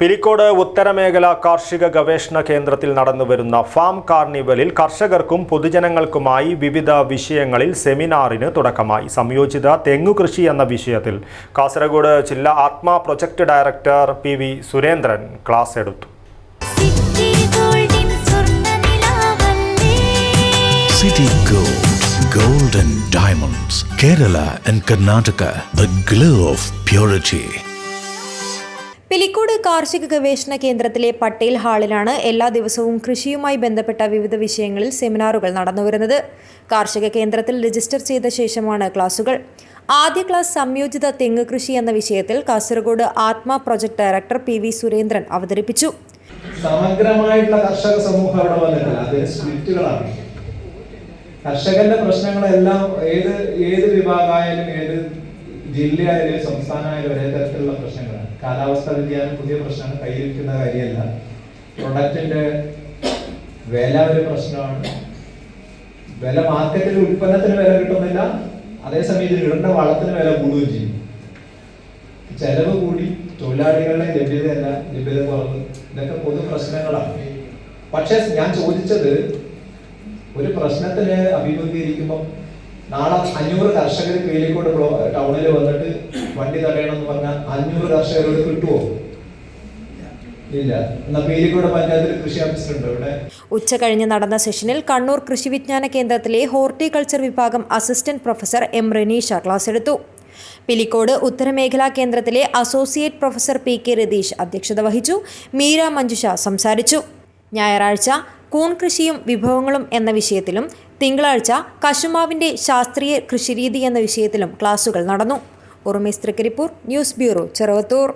പിലിക്കോട് ഉത്തരമേഖല കാർഷിക ഗവേഷണ കേന്ദ്രത്തിൽ നടന്നുവരുന്ന ഫാം കാർണിവലിൽ കർഷകർക്കും പൊതുജനങ്ങൾക്കുമായി വിവിധ വിഷയങ്ങളിൽ സെമിനാറിന് തുടക്കമായി. സംയോജിത തെങ്ങുകൃഷി എന്ന വിഷയത്തിൽ കാസർഗോഡ് ജില്ലാ ATMA project director P V Surendran class എടുത്തു. സിറ്റി ഗോൾഡിൻ സ്വർണനിലാവല്ലേ City Gold, Gold and Diamonds, Kerala and Karnataka, the glow of purity. Pilicode കാർഷിക ഗവേഷണ കേന്ദ്രത്തിലെ പട്ടേൽ ഹാളിലാണ് എല്ലാ ദിവസവും കൃഷിയുമായി ബന്ധപ്പെട്ട വിവിധ വിഷയങ്ങളിൽ സെമിനാറുകൾ നടന്നുവരുന്നത്. കാർഷിക കേന്ദ്രത്തിൽ രജിസ്റ്റർ ചെയ്ത ശേഷമാണ് ക്ലാസുകൾ. ആദ്യ ക്ലാസ് സംയോജിത തെങ്ങ് കൃഷി എന്ന വിഷയത്തിൽ Kasaragod ATMA project director P V Surendran അവതരിപ്പിച്ചു. സമഗ്രമായിട്ടുള്ള കർഷക സമൂഹം കർഷകന്റെ പ്രശ്നങ്ങളെല്ലാം ഏത് ഏത് വിഭാഗമായാലും ഏത് ജില്ലയായാലും സംസ്ഥാനമായാലും ഒരേ തരത്തിലുള്ള പ്രശ്നങ്ങളാണ്. കാലാവസ്ഥാ വ്യതിയാനം പുതിയ പ്രശ്നമാണ്. കൈവരിക്കുന്ന കാര്യമല്ല. പ്രൊഡക്റ്റിന്റെ വില ഒരു പ്രശ്നമാണ്. വില മാർക്കറ്റിൽ ഉൽപ്പന്നത്തിന് വില കിട്ടുന്നില്ല. അതേസമയത്ത് ഇടേണ്ട വളത്തിന് വില കൂടുകയും ചെയ്യും. ചെലവ് കൂടി തൊഴിലാളികളുടെ ലഭ്യതയല്ല ലഭ്യത കുറവ്. ഇതൊക്കെ പൊതു പ്രശ്നങ്ങളാണ്. പക്ഷെ ഞാൻ ചോദിച്ചത് ഒരു പ്രശ്നത്തിന് അഭിമുഖീകരിക്കുമ്പോൾ നാളെ അഞ്ഞൂറ് കർഷകർ പേലിക്കോട് ടൗണിൽ വന്നിട്ട് വണ്ടി തടയണം എന്ന് പറഞ്ഞാൽ അഞ്ഞൂറ് കർഷകരോട് കിട്ടുമോ ഇല്ല. ഉച്ച കഴിഞ്ഞ് നടന്ന സെഷനിൽ കണ്ണൂർ കൃഷി വിജ്ഞാന കേന്ദ്രത്തിലെ ഹോർട്ടിക്കൾച്ചർ വിഭാഗം assistant professor M Ranisha class എടുത്തു. പിലിക്കോട് ഉത്തരമേഖലാ കേന്ദ്രത്തിലെ associate professor P K Ratheesh അധ്യക്ഷത വഹിച്ചു. മീര മഞ്ജുഷ സംസാരിച്ചു. ഞായറാഴ്ച കൂൺ കൃഷിയും വിഭവങ്ങളും എന്ന വിഷയത്തിലും തിങ്കളാഴ്ച കശുമാവിന്റെ ശാസ്ത്രീയ കൃഷിരീതി എന്ന വിഷയത്തിലും ക്ലാസുകൾ നടന്നു. ഉറുമേസ് തൃക്കരിപ്പൂർ ന്യൂസ് ബ്യൂറോ ചെറുവത്തൂർ.